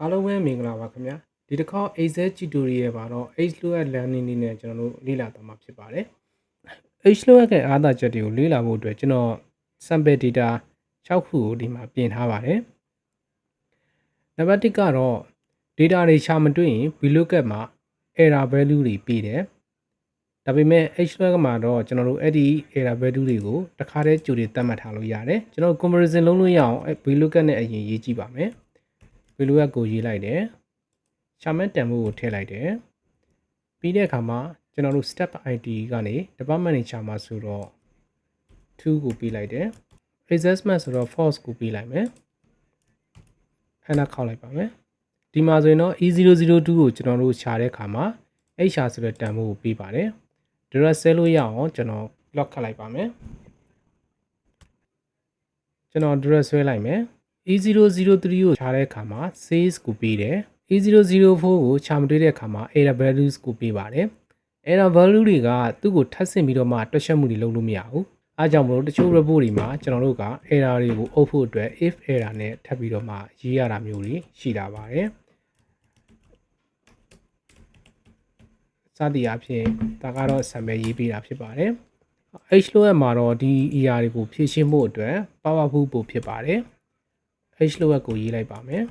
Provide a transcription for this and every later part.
အားလုံးပဲမင်္ဂလာပါခင်ဗျာဒီတစ်ခေါက် Excel tutorial ပါတော့ HLOAD learning နည်းနဲ့ကျွန်တော်တို့လေ့လာသွားမှာဖြစ်ပါတယ် HLOAD ရဲ့အားသာချက်တွေကိုလေ့လာဖို့အတွက်ကျွန်တော် sample data 6ခုကိုဒီမှာပြင်ထားပါတယ်နံပါတ်1ကတော့ data တွေရှာမတွေ့ရင် VLOOKUP မှာ error value တွေပေးတယ်ဒါပေမဲ့ HLOAD မှာတော့ကျွန်တော်တို့အဲ့ဒီ error value တွေကိုတခါတည်းကြိုတွေသတ်မှတ်ထားလို့ရတယ်ကျွန်တော် comparison လုပ်လို့ရအောင် VLOOKUP နဲ့အရင်ရေးကြည့်ပါမယ် ဗီလိုရက်ကိုရေးလိုက်တယ်ရှာမန်တန်ဖိုးကိုထည့်လိုက်တယ်ပြီးတဲ့အခါမှာကျွန်တော်တို့ step id ကနေ department နေရှာမှာဆိုတော့2ကိုပေးလိုက်တယ် assessment ဆိုတော့ false ကိုပေးလိုက်မယ်အဲ့ဒါခောက်လိုက်ပါမယ်ဒီမှာဆိုရင်တော့ e002 ကိုကျွန်တော်တို့ရှာတဲ့အခါမှာ h ရှာဆိုတဲ့တန်ဖိုးကိုပေးပါတယ်ဒီတော့ set လို့ရအောင်ကျွန်တော် lock ခတ်လိုက်ပါမယ်ကျွန်တော် address ဆွဲလိုက်မယ် E003 ကိုခြားတဲ့အခါမှာ sales ကိုပေးတယ် E004 ကိုခြာမတွေ့တဲ့အခါမှာ error values ကိုပေးပါတယ် error value တွေကသူ့ကိုထပ်ဆင့်ပြီးတော့မှတွက်ချက်မှုတွေလုပ်လို့မရဘူးအားကြောင့်မလို့တချို့ report တွေမှာကျွန်တော်တို့က error တွေကိုအုပ်ဖို့အတွက် if error နဲ့ထပ်ပြီးတော့မှရေးရတာမျိုးတွေရှိလာပါတယ်စသည်အဖြစ်ဒါကတော့ sample ရေးပေးတာဖြစ်ပါတယ် H လို့ရမှာတော့ဒီ ER တွေကိုဖြည့်ရှင်းဖို့အတွက် powerful ပို့ဖြစ်ပါတယ် h လောက်ရက်ကိုရေးလိုက်ပါမယ်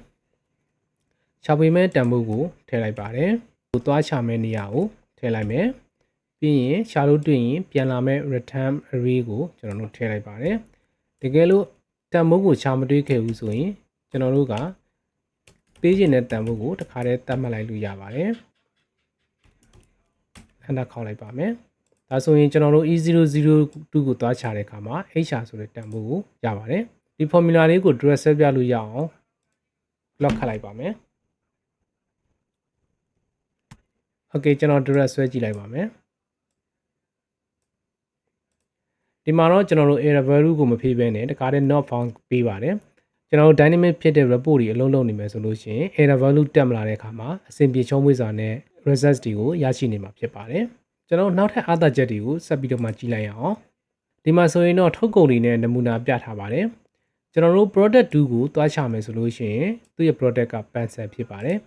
။ရှာဖွေမဲ့တန်ဖိုးကိုထည့်လိုက်ပါတယ်။ကိုသွားရှာမဲ့နေရာကိုထည့်လိုက်မယ်။ပြီးရင်ရှာလို့တွေ့ရင်ပြန်လာမဲ့ return array ကိုကျွန်တော်တို့ထည့်လိုက်ပါတယ်။တကယ်လို့တန်ဖိုးကိုရှာမတွေ့ခဲ့ဘူးဆိုရင်ကျွန်တော်တို့ကပေးခြင်းတဲ့တန်ဖိုးကိုတစ်ခါတည်းသတ်မှတ်လိုက်လို့ရပါတယ်။ခဏခေါက်လိုက်ပါမယ်။ဒါဆိုရင်ကျွန်တော်တို့ e002 ကိုသွားချတဲ့အခါမှာ HR ဆိုတဲ့တန်ဖိုးကိုရပါတယ်။ ဒီ formula လေးကို dress ဆက်ပြလို့ရအောင် lock ခတ်လိုက်ပါမယ်။ Okay ကျွန်တော် dress ဆွဲကြည့်လိုက်ပါမယ်။ဒီမှာတော့ကျွန်တော်တို့ error value ကိုမဖြည့်ဘဲနဲ့တခါတည်း not found ပေးပါတယ်။ကျွန်တော်တို့ dynamic ဖြစ်တဲ့ report တွေအလုံးလုံးနေမယ်ဆိုလို့ရှိရင် error value တက်မလာတဲ့အခါမှာအဆင်ပြေချုံးမွေးစွာနဲ့ results တွေကိုရရှိနေမှာဖြစ်ပါတယ်။ကျွန်တော်နောက်ထပ်အားသာချက်တွေကိုဆက်ပြီးတော့မှကြည့်လိုက်ရအောင်။ဒီမှာဆိုရင်တော့ထုတ်ကုန်တွေနဲ့နမူနာပြထားပါတယ်။ ကျွန်တော်တို့ product 2ကိုတွားချမယ်ဆိုလို့ရှိရင်သူ့ရဲ့ product က pencil ဖြစ်ပါတယ်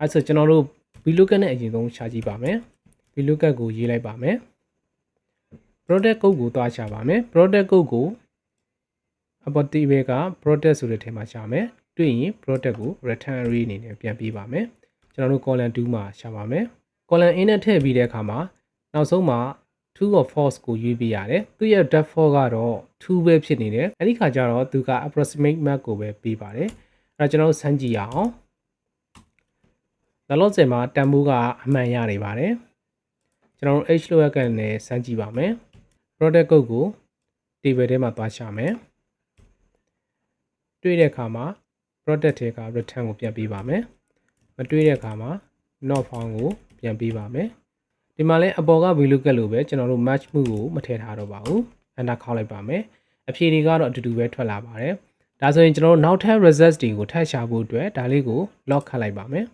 အဲဆိုကျွန်တော်တို့ VLOOKUP နဲ့အရင်ဆုံးရှာကြည့်ပါမယ် VLOOKUP ကိုရေးလိုက်ပါမယ် product code ကိုတွားချပါမယ် product code ကိုအပေါ်တီဘဲက product ဆိုတဲ့ထဲမှာရှာမယ်တွေ့ရင် product ကို return array အနေနဲ့ပြန်ပေးပါမယ်ကျွန်တော်တို့ column 2မှာရှာပါမယ် column in နဲ့ထည့်ပြီးတဲ့အခါမှာနောက်ဆုံးမှာ true or false ကိုရွေးပေးရတယ်သူရဲ့ default ကတော့ true ပဲဖြစ်နေတယ်အဲ့ဒီခါကျတော့သူက approximate mark ကိုပဲပေးပါတယ်အဲ့တော့ကျွန်တော်တို့စမ်းကြည့်ရအောင်လောလောဆယ်မှာတန်ဖိုးကအမှန်ရနေပါတယ်ကျွန်တော်တို့ h လောက်ကန်နဲ့စမ်းကြည့်ပါမယ် product code ကို table ထဲမှာသွားရှာမယ်တွေ့တဲ့အခါမှာ product ထဲက return ကိုပြန်ပေးပါမယ်မတွေ့တဲ့အခါမှာ not found ကိုပြန်ပေးပါမယ် ဒီမှာလဲအပေါ်က VLOOKUP လို့ပဲကျွန်တော်တို့ match မှုကိုမထည့်ထားတော့ပါဘူး enter ခေါက်လိုက်ပါမယ်အဖြေတွေကတော့အတူတူပဲထွက်လာပါတယ်ဒါဆိုရင်ကျွန်တော်တို့နောက်ထပ် results တွေကိုထပ်ရှာဖို့အတွက်ဒါလေးကို lock ခတ်လိုက်ပါမယ်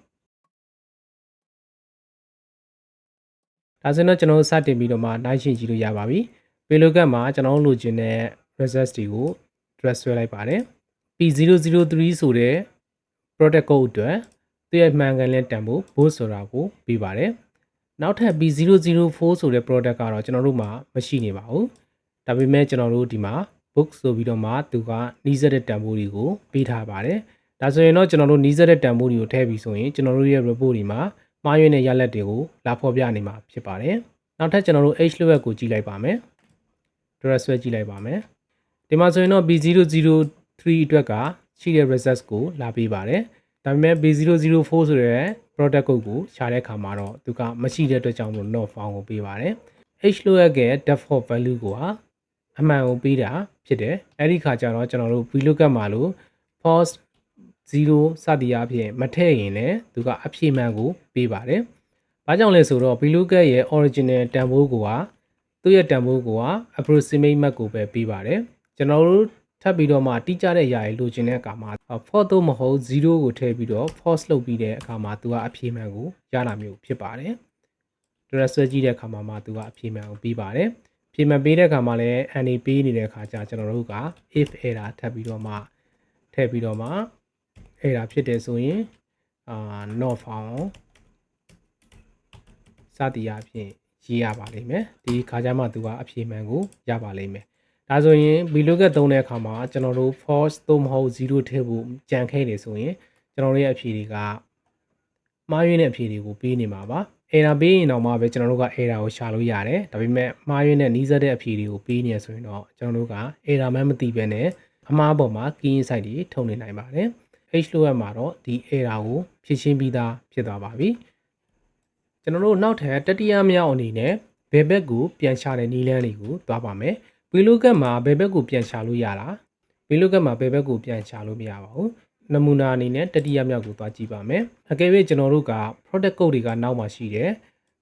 ဒါဆိုရင်တော့ကျွန်တော်တို့စတင်ပြီးတော့မှနိုင်ရှင်းကြည့်လို့ရပါပြီ VLOOKUP မှာကျွန်တော်တို့လိုချင်တဲ့ results တွေကို dress ဆွဲလိုက်ပါတယ် P003 ဆိုတဲ့ product code အတွက်သူရဲ့မှန်ကန်တဲ့တန်ဖိုး both ဆိုတာကိုပေးပါတယ် နောက်ထပ် B004 ဆိုတဲ့ product ကတော့ကျွန်တော်တို့မှာမရှိနေပါဘူးဒါပေမဲ့ကျွန်တော်တို့ဒီမှာ book ဆိုပြီးတော့မှသူကနီးစပ်တဲ့တန်ဖိုးတွေကိုပေးထားပါတယ်ဒါဆိုရင်တော့ကျွန်တော်တို့နီးစပ်တဲ့တန်ဖိုးတွေကိုထည့်ပြီးဆိုရင်ကျွန်တော်တို့ရဲ့ report တွေမှာမှားယွင်းတဲ့ရလဒ်တွေကိုလာဖော်ပြနေမှာဖြစ်ပါတယ်နောက်ထပ်ကျွန်တော်တို့ H level ကိုကြည့်လိုက်ပါမယ် dress ဆွဲကြည့်လိုက်ပါမယ်ဒီမှာဆိုရင်တော့ B003 အတွက်ကရှိတဲ့ results ကိုလာပေးပါတယ် ဒါပေမဲ့ B004 ဆိုတဲ့ product code ကိုရှာတဲ့အခါမှာတော့သူကမရှိတဲ့အတွက်ကြောင့်မို့ not found ကိုပေးပါတယ် h လို့ရတဲ့ default value ကိုဟာအမှန်ကိုပေးတာဖြစ်တယ်အဲ့ဒီခါကျတော့ကျွန်တော်တို့ vlookup မှာလို့ false 0စသည်အဖြစ်မထည့်ရင်လည်းသူကအဖြေမှန်ကိုပေးပါတယ်။ဘာကြောင့်လဲဆိုတော့ vlookup ရဲ့ original တန်ဖိုးကိုကသူ့ရဲ့တန်ဖိုးကိုက approximate mark ကိုပဲပေးပါတယ်။ကျွန်တော်တို့ ထပ်ပြီးတော့မှတိကျတဲ့အရာတွေလိုချင်တဲ့အခါမှာ for သို့မဟုတ်0ကိုထည့်ပြီးတော့ false လုပ်ပြီးတဲ့အခါမှာသူကအဖြေမှန်ကိုရတာမျိုးဖြစ်ပါတယ်။ dress ဆွဲကြည့်တဲ့အခါမှာမှသူကအဖြေမှန်ကိုပြီးပါတယ်။ဖြေမှန်ပေးတဲ့အခါမှာလည်း NA ပေးနေတဲ့အခါကျကျွန်တော်တို့က if error ထပ်ပြီးတော့မှထည့်ပြီးတော့မှ error ဖြစ်တယ်ဆိုရင်အာ not found စသည်အဖြစ်ရေးရပါလိမ့်မယ်ဒီခါကျမှသူကအဖြေမှန်ကိုရပါလိမ့်မယ် ဒါဆိုရင် VLOOKUP သုံးတဲ့အခါမှာကျွန်တော်တို့ false သို့မဟုတ်0ထည့်ဖို့ကြံခဲ့နေဆိုရင်ကျွန်တော်တို့ရဲ့အဖြေတွေကမှားယွင်းတဲ့အဖြေတွေကိုပေးနေမှာပါ error ပေးရင်တော့မှပဲကျွန်တော်တို့က error ကိုရှာလို့ရတယ်ဒါပေမဲ့မှားယွင်းတဲ့နှီးစက်တဲ့အဖြေတွေကိုပေးနေရဆိုရင်တော့ကျွန်တော်တို့က error မှမသိဘဲနဲ့အမှားပေါ်မှာ key insight တွေထုတ်နေနိုင်ပါတယ် H လို့ရမှာတော့ဒီ error ကိုဖြည့်ရှင်းပြီးသားဖြစ်သွားပါပြီကျွန်တော်တို့နောက်ထပ်တတိယမြောက်အနေနဲ့ဘယ်ဘက်ကိုပြန်ရှာတဲ့နည်းလမ်းတွေကိုသွားပါမယ် ဗီလိုကတ်မှာဘယ်ဘက်ကိုပြန်ရှာလို့ရတာဗီလိုကတ်မှာဘယ်ဘက်ကိုပြန်ရှာလို့မရပါဘူးနမူနာအနေနဲ့တတိယမြောက်ကိုသွားကြည့်ပါမယ်အကယ်၍ကျွန်တော်တို့က product code တွေကနောက်မှာရှိတယ်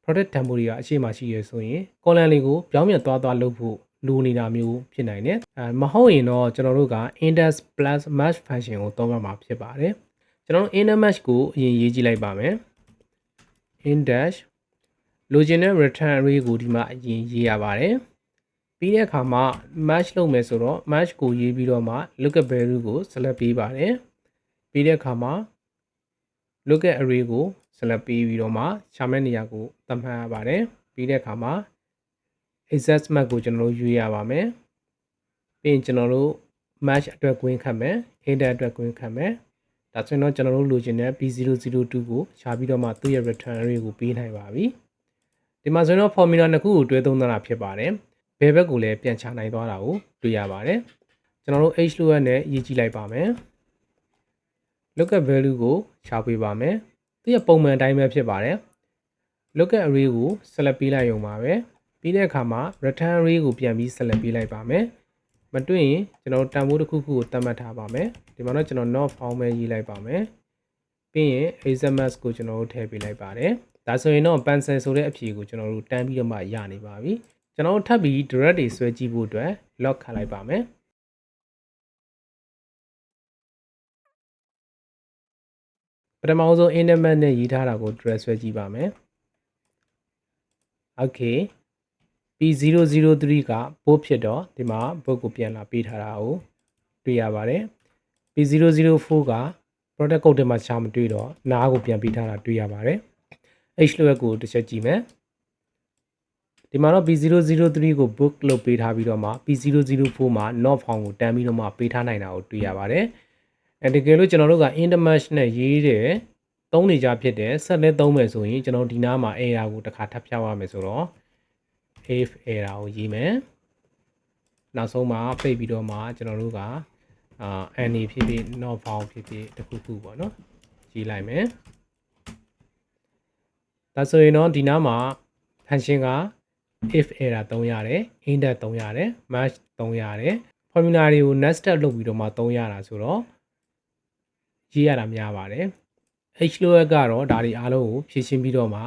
product tempo တွေကအရှိမှရှိရဆိုရင် column လေးကိုပြောင်းပြန်သွားသွားလုပ်ဖို့လိုနေတာမျိုးဖြစ်နိုင်တယ်အဲမဟုတ်ရင်တော့ကျွန်တော်တို့က index plus match function ကိုသုံးရမှာဖြစ်ပါတယ်ကျွန်တော်တို့ index match ကိုအရင်ရေးကြည့်လိုက်ပါမယ် index လိုချင်တဲ့ return array ကိုဒီမှာအရင်ရေးရပါတယ် ပြီးတဲ့အခါမှာ match လုပ်မယ်ဆိုတော့ match ကိုရေးပြီးတော့မှ lookup value ကို select ပေးပါတယ်ပြီးတဲ့အခါမှာ lookup array ကို select ပေးပြီးတော့မှရှာမဲ့နေရာကိုသတ်မှတ်ရပါတယ်ပြီးတဲ့အခါမှာ exact match ကိုကျွန်တော်တို့ရွေးရပါမယ်ပြီးရင်ကျွန်တော်တို့ match အတွက်ကွင်းခတ်မယ် index အတွက်ကွင်းခတ်မယ်ဒါဆိုရင်တော့ကျွန်တော်တို့လိုချင်တဲ့ B002 ကိုရှာပြီးတော့မှသူ့ရဲ့ return array ကိုပေးနိုင်ပါပြီဒီမှာဆိုရင်တော့ formula နှစ်ခုကိုတွဲသုံးသတာဖြစ်ပါတယ် ဘယ်ဘက်ကိုလည်းပြန်ချနိုင်သွားတာကိုတွေ့ရပါတယ်ကျွန်တော်တို့ h လို့ရနဲ့ရေးကြည့်လိုက်ပါမယ် lookup value ကိုရှာပေးပါမယ်သူရဲ့ပုံမှန်အတိုင်းပဲဖြစ်ပါတယ် lookup array ကို select ပေးလိုက်ရုံပါပဲပြီးတဲ့အခါမှာ return array ကိုပြန်ပြီး select ပေးလိုက်ပါမယ်မတွေ့ရင်ကျွန်တော်တန်ဖိုးတစ်ခုခုကိုသတ်မှတ်ထားပါမယ်ဒီမှာတော့ကျွန်တော် not found ပဲရေးလိုက်ပါမယ်ပြီးရင် xms ကိုကျွန်တော်တို့ထည့်ပေးလိုက်ပါတယ်ဒါဆိုရင်တော့ pencil ဆိုတဲ့အဖြေကိုကျွန်တော်တို့တန်းပြီးတော့မှရနေပါပြီ ကျွန်တော်တို့ထပ်ပြီး direct တွေဆွဲကြည့်ဖို့အတွက် lock ခတ်လိုက်ပါမယ်ပထမဆုံး index နဲ့ရေးထားတာကို direct ဆွဲကြည့်ပါမယ် okay P003 ကဘို့ဖြစ်တော့ဒီမှာဘို့ကိုပြန်လာပေးထားတာကိုတွေ့ရပါတယ် P004 က product code ထဲမှာရှာမတွေ့တော့နားကိုပြန်ပေးထားတာတွေ့ရပါတယ် H လို့ကိုတစ်ချက်ကြည့်မယ် ဒီမှာတော့ P003 ကို book လုပ်ပေးထားပြီးတော့မှ P004 မှာ not found ကိုတန်းပြီးတော့မှပေးထားနိုင်တာကိုတွေ့ရပါတယ်အဲတကယ်လို့ကျွန်တော်တို့က intermatch နဲ့ရေးတယ်သုံးနေကြဖြစ်တယ်ဆက်လက်သုံးမယ်ဆိုရင်ကျွန်တော်ဒီနားမှာ error ကိုတစ်ခါထပ်ဖြောက်ရမယ်ဆိုတော့ if error ကိုရေးမယ်နောက်ဆုံးမှာပိတ်ပြီးတော့မှကျွန်တော်တို့ကအာ any ဖြစ်ဖြစ် not found ဖြစ်ဖြစ်တခုခုပေါ့နော်ရေးလိုက်မယ်ဒါဆိုရင်တော့ဒီနားမှာ function က if error သုံးရတယ် index သုံးရတယ် match သုံးရတယ် formula တွေကို nested လုပ်ပြီးတော့မှသုံးရတာဆိုတော့ရေးရတာများပါတယ် h lower ကတော့ဒါတွေအားလုံးကိုဖြည့်ရှင်းပြီးတော့မှ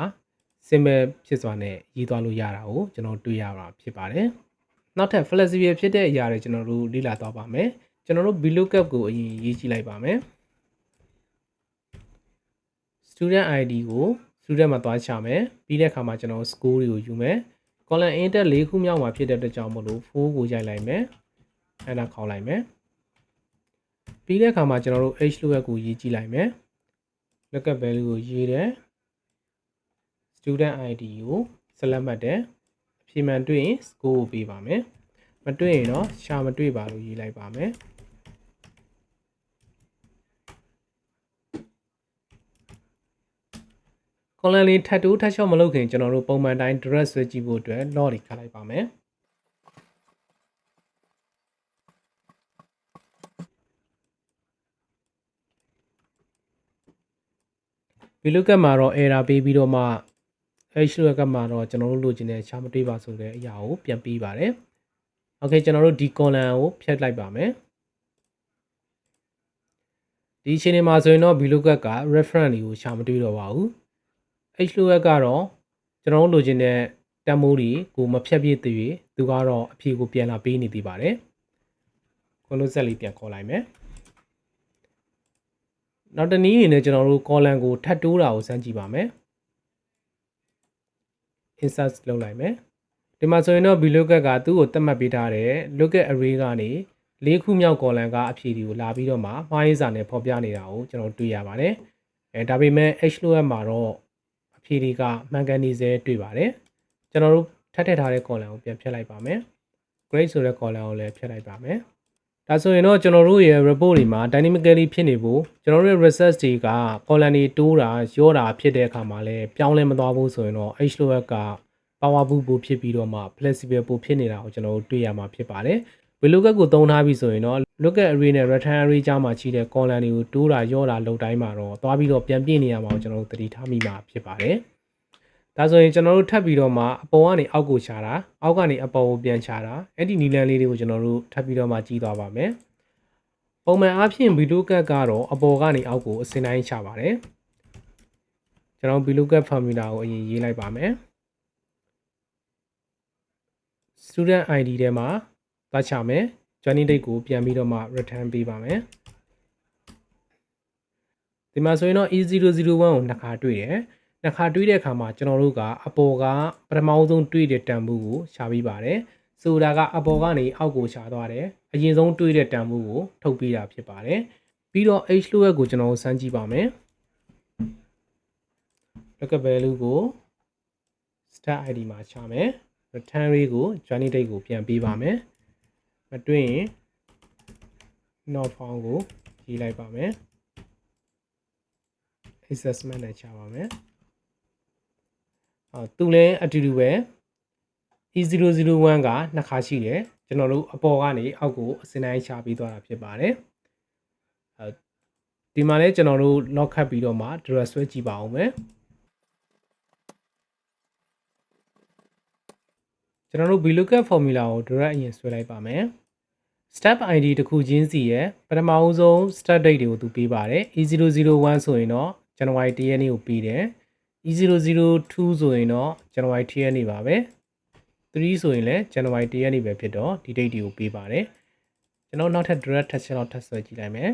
simple ဖြစ်စွာနဲ့ရေးသွားလို့ရတာကိုကျွန်တော်တွေ့ရတာဖြစ်ပါတယ်နောက်ထပ် flexible ဖြစ်တဲ့အရာတွေကျွန်တော်တို့လေ့လာသွားပါမယ်ကျွန်တော်တို့ VLOOKUP ကိုအရင်ရေးကြည့်လိုက်ပါမယ် student id ကို student မှာသွားချမယ်ပြီးတဲ့အခါမှာကျွန်တော် score တွေကိုယူမယ် column index ၄ခုမြောက်မှာဖြစ်တဲ့အတွက်ကြောင့်မလို့4ကိုရိုက်လိုက်မယ်အဲ့ဒါခေါက်လိုက်မယ်ပြီးတဲ့အခါမှာကျွန်တော်တို့ h lookup ကိုရေးကြည့်လိုက်မယ် lookup value ကိုရေးတယ် student id ကို select မှတ်တယ်အဖြေမှန်တွေ့ရင် score ကိုပေးပါမယ်မတွေ့ရင်တော့ရှာမတွေ့ပါလို့ရေးလိုက်ပါမယ် column လေးထပ်တိုးထပ်လျှော့မလုပ်ခင်ကျွန်တော်တို့ပုံမှန်တိုင်း dress ဆွဲကြည့်ဖို့အတွက် log တွေခတ်လိုက်ပါမယ်ဒီလုကတ်မှာတော့ error ပေးပြီးတော့မှ h လုကတ်မှာတော့ကျွန်တော်တို့လိုချင်တဲ့ရှားမတွေ့ပါဆိုတဲ့အရာကိုပြန်ပေးပါတယ်။ Okay ကျွန်တော်တို့ဒီ column ကိုဖျက်လိုက်ပါမယ်။ဒီအချိန်မှာဆိုရင်တော့ VLOOKUP က reference တွေကိုရှာမတွေ့တော့ပါဘူး။ h လုကတ်ကတော့ကျွန်တော်တို့လိုချင်တဲ့တန်မိုးတွေကိုမဖြတ်ပြည့်သေးသူကတော့အဖြေကိုပြန်လာပေးနေသေးပါတယ်။ column set လေးပြန်ခေါ်လိုက်မယ်။နောက်တနည်းအနေနဲ့ကျွန်တော်တို့ column ကိုထပ်တိုးတာကိုစမ်းကြည့်ပါမယ် insert လုပ်လိုက်မယ်ဒီမှာဆိုရင်တော့ VLOOKUP ကသူ့ကိုသတ်မှတ်ပေးထားတဲ့ lookup array ကနေ၄ခုမြောက် column ကအဖြေတွေကိုလာပြီးတော့မှမှားရေးစာနဲ့ဖော်ပြနေတာကိုကျွန်တော်တွေ့ရပါတယ်အဲဒါပေမဲ့ H လို့ရမှာတော့အ ဖြေတွေကမှန်ကန်နေစေတွေ့ပါတယ်ကျွန်တော်တို့ထပ်ထည့်ထားတဲ့ column ကိုပြန်ဖြတ်လိုက်ပါမယ် grade ဆိုတဲ့ column ကိုလည်းဖြတ်လိုက်ပါမယ်ဒါဆိုရင်တော့ကျွန်တော်တို့ရဲ့ report တွေမှာ dynamically ဖြစ်နေဖို့ကျွန်တော်တို့ရဲ့ research တွေက column တွေတိုးတာရောတာဖြစ်တဲ့အခါမှာလည်းပြောင်းလဲမသွားဘူးဆိုရင်တော့ H လို့ရက powerful ပိုဖြစ်ပြီးတော့မှ flexible ပိုဖြစ်နေတာကိုကျွန်တော်တို့တွေ့ရမှာဖြစ်ပါတယ် VLOOKUP ကိုသုံးထားပြီဆိုရင်တော့ lookup array နဲ့ return array ကြားမှာရှိတဲ့ column တွေကိုတိုးတာရောတာလုပ်တိုင်းမှာတော့သွားပြီးတော့ပြန်ပြည့်နေရမှာကိုကျွန်တော်တို့သတိထားမိမှာဖြစ်ပါတယ်။ဒါဆိုရင်ကျွန်တော်တို့ထပ်ပြီးတော့မှအပေါ်ကနေအောက်ကိုခြာတာအောက်ကနေအပေါ်ကိုပြန်ခြာတာအဲ့ဒီနီလန်လေးတွေကိုကျွန်တော်တို့ထပ်ပြီးတော့မှကြီးသွားပါမယ်။ပုံမှန်အားဖြင့် VLOOKUP ကတော့အပေါ်ကနေအောက်ကိုအစဉ်တိုင်းခြာပါတယ်။ကျွန်တော် VLOOKUP formula ကိုအရင်ရေးလိုက်ပါမယ်။ student ID ထဲမှာ သွားချမယ် joining date ကိုပြန်ပြီးတော့မှ return ပေးပါမယ်ဒီမှာဆိုရင်တော့ E001 ကိုနှစ်ခါတွေ့တယ်နှစ်ခါတွေ့တဲ့အခါမှာကျွန်တော်တို့ကအပေါ်ကပထမဆုံးတွေ့တဲ့တန်ဖိုးကိုရှာပြီးပါတယ်ဆိုတာကအပေါ်ကနေအောက်ကိုရှာသွားတယ်အရင်ဆုံးတွေ့တဲ့တန်ဖိုးကိုထုတ်ပေးတာဖြစ်ပါတယ်ပြီးတော့ h လို့ရက်ကိုကျွန်တော်တို့စမ်းကြည့်ပါမယ် local value ကို start id မှာရှာမယ် return rate ကို journey date ကိုပြန်ပေးပါမယ် မတွေ့ရင် not found ကိုရေးလိုက်ပါမယ် assessment နဲ့ချပါမယ်အော်သူလည်းအတူတူပဲ E001 ကနှစ်ခါရှိတယ်ကျွန်တော်တို့အပေါ်ကနေအောက်ကိုအစင်းတိုင်းချပေးသွားတာဖြစ်ပါတယ်အဲဒီမှာလည်းကျွန်တော်တို့ lock ခတ်ပြီးတော့မှ dress ဆွဲကြည့်ပါအောင်မယ် ကျွန်တော်တို့ VLOOKUP formula ကို direct အရင်ဆွဲလိုက်ပါမယ် step id တစ်ခုချင်းစီရဲ့ပထမအဦးဆုံး start date တွေကိုသူပေးပါတယ် e001 ဆိုရင်တော့ January 1ရက်နေ့ကိုပေးတယ် e002 ဆိုရင်တော့ January 1ရက်နေ့ပါပဲ3ဆိုရင်လည်း January 1ရက်နေ့ပဲဖြစ်တော့ဒီ date တွေကိုပေးပါတယ်ကျွန်တော်နောက်ထပ် direct test လောက်ထပ်ဆွဲကြည့်လိုက်မယ်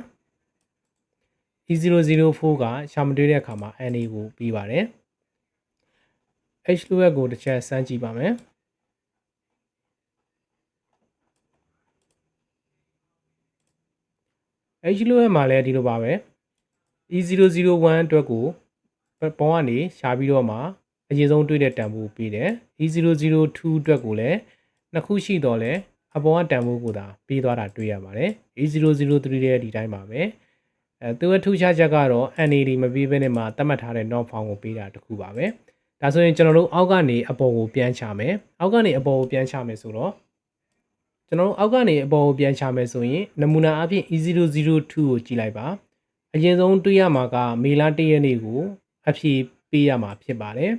e004 ကရှာမတွေ့တဲ့အခါမှာ NA ကိုပေးပါတယ် H လိုရက်ကိုတစ်ချက်စမ်းကြည့်ပါမယ် H လိုရဲ့မှာလည်းဒီလိုပါပဲ E001 အတွက်ကိုပေါင်းကနေရှာပြီးတော့မှအရင်ဆုံးတွေ့တဲ့တန်ဖိုးပေးတယ် E002 အတွက်ကိုလည်းနှစ်ခုရှိတော့လဲအပေါ်ကတန်ဖိုးကိုသာပေးသွားတာတွေ့ရပါတယ် E003 ရဲ့ဒီတိုင်းပါပဲအဲသူ့အထူးခြားချက်ကတော့ NAD မပေးဘဲနဲ့မှသတ်မှတ်ထားတဲ့ not found ကိုပေးတာတခုပါပဲဒါဆိုရင်ကျွန်တော်တို့အောက်ကနေအပေါ်ကိုပြန်ချမယ်အောက်ကနေအပေါ်ကိုပြန်ချမယ်ဆိုတော့ ကျွန်တော်တို့အောက်ကနေအပေါ်ကိုပြန်ချမယ်ဆိုရင်နမူနာအဖြစ် E002 ကိုကြည့်လိုက်ပါအရင်ဆုံးတွေ့ရမှာကမေလ1ရက်နေ့ကိုအဖြေပေးရမှာဖြစ်ပါတယ်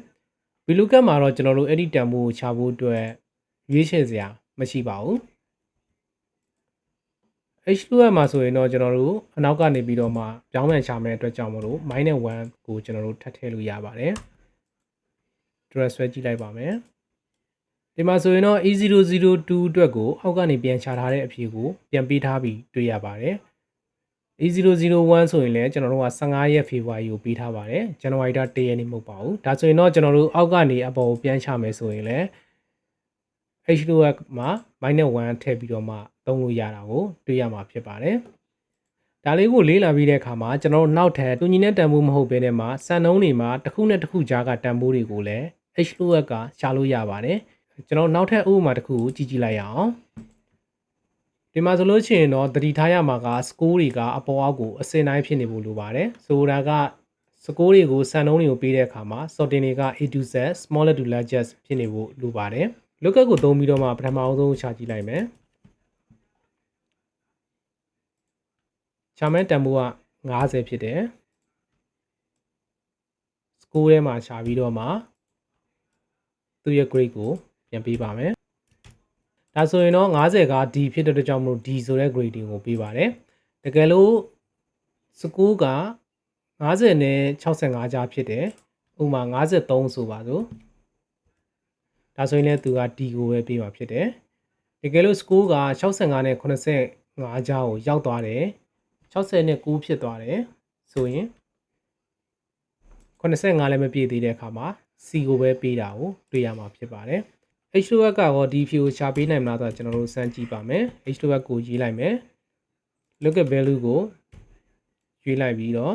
ဗီလူကတ်မှာတော့ကျွန်တော်တို့အဲ့ဒီတန်ဖိုးကိုချဖို့အတွက်ရွေးချယ်စရာမရှိပါဘူး H2 မှာဆိုရင်တော့ကျွန်တော်တို့အနောက်ကနေပြီးတော့မှပြောင်းပြန်ချမယ်အတွက်ကြောင့်မလို့ -1 ကိုကျွန်တော်တို့ထပ်ထည့်လို့ရပါတယ် dress ဆွဲကြည့်လိုက်ပါမယ် ဒီမှာဆိုရင်တော့ E002 အတွက်ကိုအောက်ကနေပြန်ချထားတဲ့အဖြေကိုပြန်ပေးထားပြီးတွေ့ရပါတယ် E001 ဆိုရင်လည်းကျွန်တော်တို့က15ရက်ဖေဖော်ဝါရီကိုပေးထားပါတယ်ဇန်နဝါရီလ1ရက်နေ့မဟုတ်ပါဘူးဒါဆိုရင်တော့ကျွန်တော်တို့အောက်ကနေအပေါ်ကိုပြန်ချမယ်ဆိုရင်လည်း H2 မှာ -1 ထည့်ပြီးတော့မှသုံးလို့ရတာကိုတွေ့ရမှာဖြစ်ပါတယ်ဒါလေးကိုလေးလာပြီးတဲ့အခါမှာကျွန်တော်တို့နောက်ထပ်တူညီတဲ့တန်ဖိုးမဟုတ်ဘဲနဲ့မှာစံနှုန်းတွေမှာတစ်ခုနဲ့တစ်ခုကြားကတန်ဖိုးတွေကိုလည်း H2 ကရှာလို့ရပါတယ် ကျွန်တော်နောက်ထပ်ဥပမာတစ်ခုကိုကြည့်ကြည့်လိုက်ရအောင်ဒီမှာဆိုလို့ရှိရင်တော့တတိထားရမှာက score တွေကအပေါ်အောက်ကိုအစင်တိုင်းဖြစ်နေဖို့လိုပါတယ်ဆိုတာက score တွေကိုစံနှုန်းတွေကိုပေးတဲ့အခါမှာ sorting တွေက A to Z smaller to largest ဖြစ်နေဖို့လိုပါတယ် lookup ကိုသုံးပြီးတော့မှပထမအောင်ဆုံးရှာကြည့်လိုက်မယ်ရှာမဲတန်ဖိုးက90ဖြစ်တယ် score ထဲမှာရှာပြီးတော့မှသူ့ရဲ့ grade ကို ပြန်ပေးပါမယ်ဒါဆိုရင်တော့90က D ဖြစ်တဲ့အတွက်ကြောင့်မလို့ D ဆိုတဲ့ grading ကိုပေးပါတယ်တကယ်လို့စကူးက90နဲ့65ကြားဖြစ်တယ်ဥပမာ53ဆိုပါစို့ဒါဆိုရင်လည်းသူက D ကိုပဲပေးမှာဖြစ်တယ်တကယ်လို့ score က65နဲ့85ကြားကိုရောက်သွားတယ်60နဲ့9ဖြစ်သွားတယ်ဆိုရင်85လည်းမပြည့်သေးတဲ့အခါမှာ C ကိုပဲပေးတာကိုတွေ့ရမှာဖြစ်ပါတယ် H2 ကတော့ဒီ view ကိုရှာပေးနိုင်မလားဆိုတော့ကျွန်တော်တို့စမ်းကြည့်ပါမယ် H2 ကိုရေးလိုက်မယ် look at value ကိုရွေးလိုက်ပြီးတော့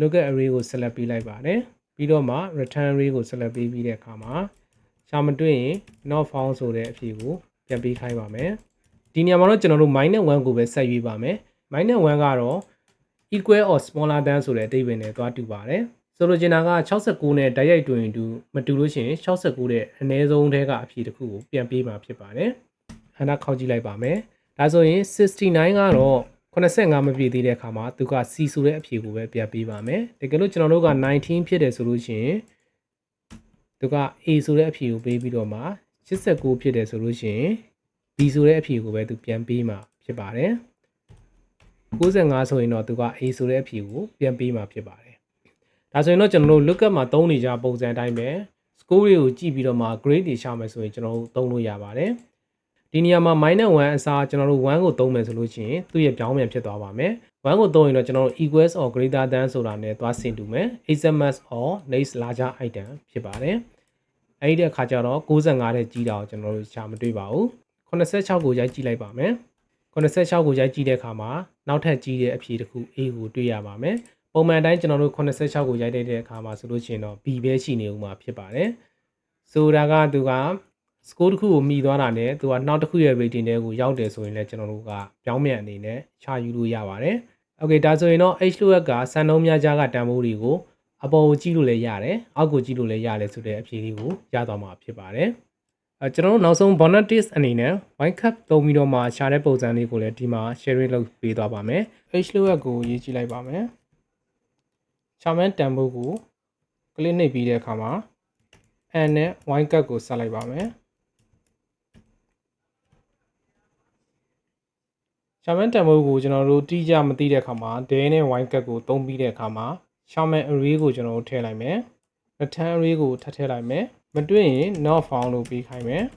lookup array ကို select ပေးလိုက်ပါတယ်ပြီးတော့မှ return array ကို select ပေးပြီးတဲ့အခါမှာရှာမတွေ့ရင် not found ဆိုတဲ့အဖြေကိုပြန်ပေးခိုင်းပါမယ်ဒီနေရာမှာတော့ကျွန်တော်တို့ -1 ကိုပဲဆက်ရွေးပါမယ် -1 ကတော့ equal or smaller than ဆိုတဲ့အဓိပ္ပာယ်နဲ့သွားတူပါတယ် ဆိုလိုချင်တာက69နဲ့တိုက်ရိုက်တွင်တူမတူလို့ရှိရင်69ရဲ့အနည်းဆုံးထဲကအဖြေတစ်ခုကိုပြန်ပေးမှာဖြစ်ပါတယ်။အနာခောက်ကြည့်လိုက်ပါမယ်။ဒါဆိုရင်69ကတော့85မပြည့်သေးတဲ့အခါမှာသူက C ဆိုတဲ့အဖြေကိုပဲပြန်ပေးပါမယ်။တကယ်လို့ကျွန်တော်တို့က19ဖြစ်တယ်ဆိုလို့ရှိရင်သူက A ဆိုတဲ့အဖြေကိုပေးပြီးတော့မှ89ဖြစ်တယ်ဆိုလို့ရှိရင် B ဆိုတဲ့အဖြေကိုပဲသူပြန်ပေးမှာဖြစ်ပါတယ်။95ဆိုရင်တော့သူက A ဆိုတဲ့အဖြေကိုပြန်ပေးမှာဖြစ်ပါတယ်။ ဒါဆိုရင်တော့ကျွန်တော်တို့ lookup မှာသုံးနေကြပုံစံအတိုင်းပဲ score တွေကိုကြည့်ပြီးတော့မှ grade တွေရှာမယ်ဆိုရင်ကျွန်တော်တို့သုံးလို့ရပါတယ်။ဒီနေရာမှာ -1 အစားကျွန်တော်တို့1ကိုသုံးမယ်ဆိုလို့ရှိရင်သူ့ရဲ့ပြောင်းပြန်ဖြစ်သွားပါမယ်။1ကိုသုံးရင်တော့ကျွန်တော်တို့ equals or greater than ဆိုတာနဲ့သွားဆင်တူမယ်။ SMS or next larger item ဖြစ်ပါတယ်။အဲဒီတဲ့အခါကျတော့65တဲ့ကြီးတာကိုကျွန်တော်တို့ရှာမတွေ့ပါဘူး။86ကိုရိုက်ကြည့်လိုက်ပါမယ်။86ကိုရိုက်ကြည့်တဲ့အခါမှာနောက်ထပ်ကြီးတဲ့အဖြေတစ်ခု A ကိုတွေ့ရပါမယ်။ ပုံမှန်တိုင်းကျွန်တော်တို့86ကိုရိုက်တဲ့အခါမှာဆိုလို့ရှိရင်တော့ B ပဲရှိနေဦးမှာဖြစ်ပါတယ်။ဆိုတာကသူက score တစ်ခုကိုမိသွားတာနဲ့သူကနောက်တစ်ခုရဲ့ rating တွေကိုရောက်တယ်ဆိုရင်လည်းကျွန်တော်တို့ကပြောင်းပြန်အနေနဲ့ချယူလို့ရပါတယ်။ Okay ဒါဆိုရင်တော့ H2X ကစံနှုန်းများကြားကတန်ဖိုးတွေကိုအပေါ်ကိုကြည့်လို့လည်းရတယ်။အောက်ကိုကြည့်လို့လည်းရတယ်ဆိုတဲ့အဖြေလေးကိုရသွားမှာဖြစ်ပါတယ်။အဲကျွန်တော်တို့နောက်ဆုံး Bonatis အနေနဲ့ White Cup သုံးပြီးတော့မှရှာတဲ့ပုံစံလေးကိုလည်းဒီမှာ sharing လုပ်ပေးသွားပါမယ်။ H2X ကိုရေးကြည့်လိုက်ပါမယ်။ Charman တန်ဖိုးကို click နှိပ်ပြီးတဲ့အခါမှာ and နဲ့ white cut ကိုဆက်လိုက်ပါမယ်။ Shaman တန်ဖိုးကိုကျွန်တော်တို့တိကျမသိတဲ့အခါမှာ day နဲ့ white cut ကိုသုံးပြီးတဲ့အခါမှာ Shaman array ကိုကျွန်တော်တို့ထည့်လိုက်မယ်။ return array ကိုထပ်ထည့်လိုက်မယ်။မတွေ့ရင် not found လို့ပေးခိုင်းမယ်။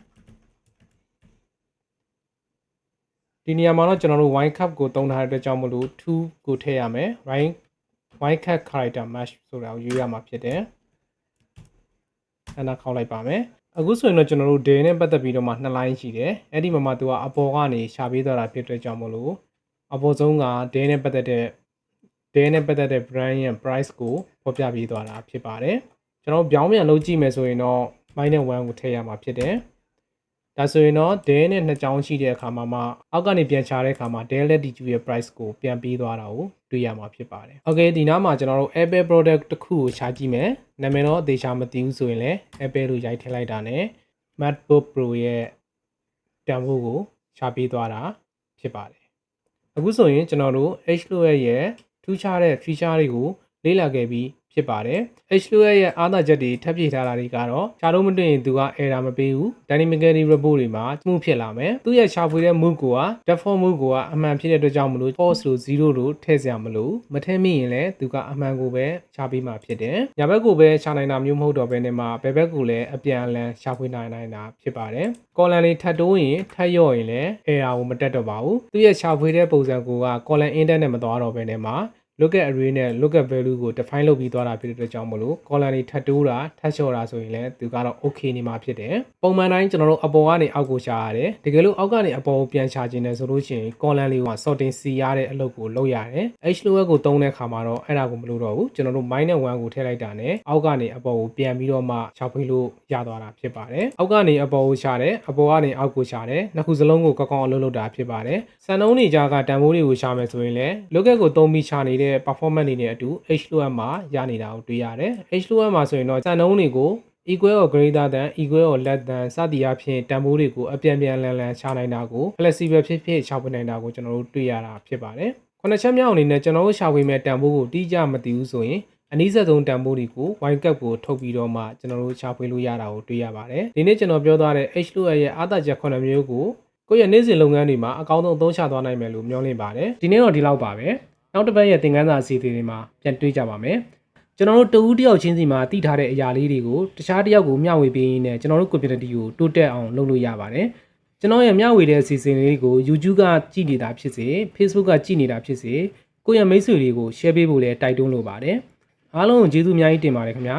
ဒီနေရာမှာတော့ကျွန်တော်တို့ white cup ကိုသုံးထားတဲ့အတွက်ကြောင့်မလို့2ကိုထည့်ရမယ်။ white white cut character match ဆိုတာကိုယူရမှာဖြစ်တယ်။အဲ့ဒါခောက်လိုက်ပါမယ်။အခုဆိုရင်တော့ကျွန်တော်တို့ day နဲ့ပတ်သက်ပြီးတော့မှနှစ် line ရှိတယ်။အဲ့ဒီမှာမှသူကအပေါ်ကနေရှာပေးသွားတာဖြစ်တဲ့ကြောင့်မလို့အပေါ်ဆုံးက day နဲ့ပတ်သက်တဲ့ day နဲ့ပတ်သက်တဲ့ brand ရဲ့ price ကိုဖော်ပြပေးသွားတာဖြစ်ပါတယ်။ကျွန်တော်ပြောင်းပြန်လုပ်ကြည့်မယ်ဆိုရင်တော့ minus 1ကိုထည့်ရမှာဖြစ်တယ်။ ဒါဆိုရင်တော့ day နဲ့နှစ်ကြောင်းရှိတဲ့အခါမှာမှအောက်ကနေပြန်ချတဲ့အခါမှာ day လက် DQ ရဲ့ price ကိုပြန်ပေးသွားတာကိုတွေ့ရမှာဖြစ်ပါတယ်။ Okay ဒီနားမှာကျွန်တော်တို့ Apple product တစ်ခုကိုရှာကြည့်မယ်။နာမည်တော့အသေးချာမသိဘူးဆိုရင်လည်း Apple လို့ရိုက်ထည့်လိုက်တာနဲ့ MacBook Pro ရဲ့တန်ဖိုးကိုရှာပေးသွားတာဖြစ်ပါတယ်။အခုဆိုရင်ကျွန်တော်တို့ H2X ရဲ့ထူးခြားတဲ့ feature တွေကိုလေ့လာခဲ့ပြီး ဖြစ်ပါတယ်။ H2X ရဲ့အားသာချက်တွေထပ်ဖြည့်ထားတာတွေကတော့ရှားလို့မတွေ့ရင်သူက error မပေးဘူး dynamically report တွေမှာမှုဖြစ်လာမယ်သူရဲ့ရှာဖွေတဲ့ move ကိုက default move ကိုကအမှန်ဖြစ်တဲ့အတွက်ကြောင့်မလို့ false လို့0လို့ထည့်စရာမလိုမထည့်မိရင်လည်းသူကအမှန်ကိုပဲရှာပေးမှာဖြစ်တယ်ညာဘက်ကိုပဲရှာနိုင်တာမျိုးမဟုတ်တော့ဘဲနဲ့မှာဘယ်ဘက်ကိုလည်းအပြန်အလှန်ရှာဖွေနိုင်နိုင်တာဖြစ်ပါတယ်ကော်လန်လေးထပ်တိုးရင်ထပ်ရော့ရင်လည်း error ကိုမတက်တော့ပါဘူးသူရဲ့ရှာဖွေတဲ့ပုံစံကိုက column index နဲ့မသွားတော့ဘဲနဲ့မှာ lookup array နဲ့ lookup value ကို define လုပ်ပြီးသွားတာဖြစ်တဲ့အတွက်ကြောင့်မလို့ column တွေထပ်တိုးတာထပ်လျှော့တာဆိုရင်လည်းသူကတော့ okay နေမှာဖြစ်တယ်ပုံမှန်တိုင်းကျွန်တော်တို့အပေါ်ကနေအောက်ကိုရှာရတယ်တကယ်လို့အောက်ကနေအပေါ်ကိုပြန်ရှာခြင်းနဲ့ဆိုလို့ရှိရင် column လေးကို sorting စီရတဲ့အလုပ်ကိုလုပ်ရတယ် h-lower ကိုသုံးတဲ့အခါမှာတော့အဲ့ဒါကိုမလုပ်တော့ဘူးကျွန်တော်တို့ minus 1ကိုထည့်လိုက်တာနဲ့အောက်ကနေအပေါ်ကိုပြန်ပြီးတော့မှရှာဖွေလို့ရသွားတာဖြစ်ပါတယ်အောက်ကနေအပေါ်ကိုရှာတယ်အပေါ်ကနေအောက်ကိုရှာတယ်နှစ်ခုစလုံးကိုကောက်ကောက်အလုပ်လုပ်တာဖြစ်ပါတယ်စံနှုန်းတွေကြားကတန်ဖိုးတွေကိုရှာမယ်ဆိုရင်လည်း lookup ကိုသုံးပြီးရှာနေတဲ့ performance တွေနဲ့အတူ h-lower မှာရနေတာကိုတွေ့ရတယ် h-lower မှာဆိုရင်တော့စံနှုန်းတွေကို equal or greater than equal or less than စသည်အဖြစ်တန်ဖိုးတွေကိုအပြန်ပြန်လန်လန်ရှာနိုင်တာကို flexible ဖြစ်ဖြစ်ရှာဖွေနိုင်တာကိုကျွန်တော်တို့တွေ့ရတာဖြစ်ပါတယ်ခုနှစ်ချက်မြောက်အနေနဲ့ကျွန်တော်တို့ရှာဖွေမဲ့တန်ဖိုးကိုတိကျမသိဘူးဆိုရင်အနည်းဆက်ဆုံးတန်ဖိုးတွေကို wine cup ကိုထုတ်ပြီးတော့မှကျွန်တော်တို့ရှာဖွေလို့ရတာကိုတွေ့ရပါတယ်ဒီနေ့ကျွန်တော်ပြောသွားတဲ့ H2 ရဲ့အားသာချက်9မျိုးကိုကိုယ့်ရဲ့နေ့စဉ်လုပ်ငန်းတွေမှာအကောင်းဆုံးအသုံးချသွားနိုင်မယ်လို့မျှော်လင့်ပါတယ်ဒီနေ့တော့ဒီလောက်ပါပဲ နောက်တစ်ပတ်ရဲ့သင်ခန်းစာအစီအစဉ်တွေမှာပြန်တွေ့ကြပါမယ်ကျွန်တော်တို့တဦးတယောက်ချင်းစီမှာတည်ထားတဲ့အရာလေးတွေကိုတခြားတစ်ယောက်ကိုမျှဝေပေးရင်းနဲ့ကျွန်တော်တို့ community ကိုတိုးတက်အောင်လုပ်လို့ရပါတယ်ကျွန်တော်ရဲ့မျှဝေတဲ့အစီအစဉ်လေးကို YouTube ကကြည့်နေတာဖြစ်စေ Facebook ကကြည့်နေတာဖြစ်စေကိုယ့်ရဲ့မိတ်ဆွေတွေကို share ပေးဖို့လည်းတိုက်တွန်းလိုပါတယ်အားလုံးကိုကျေးဇူးအများကြီးတင်ပါတယ်ခင်ဗျာ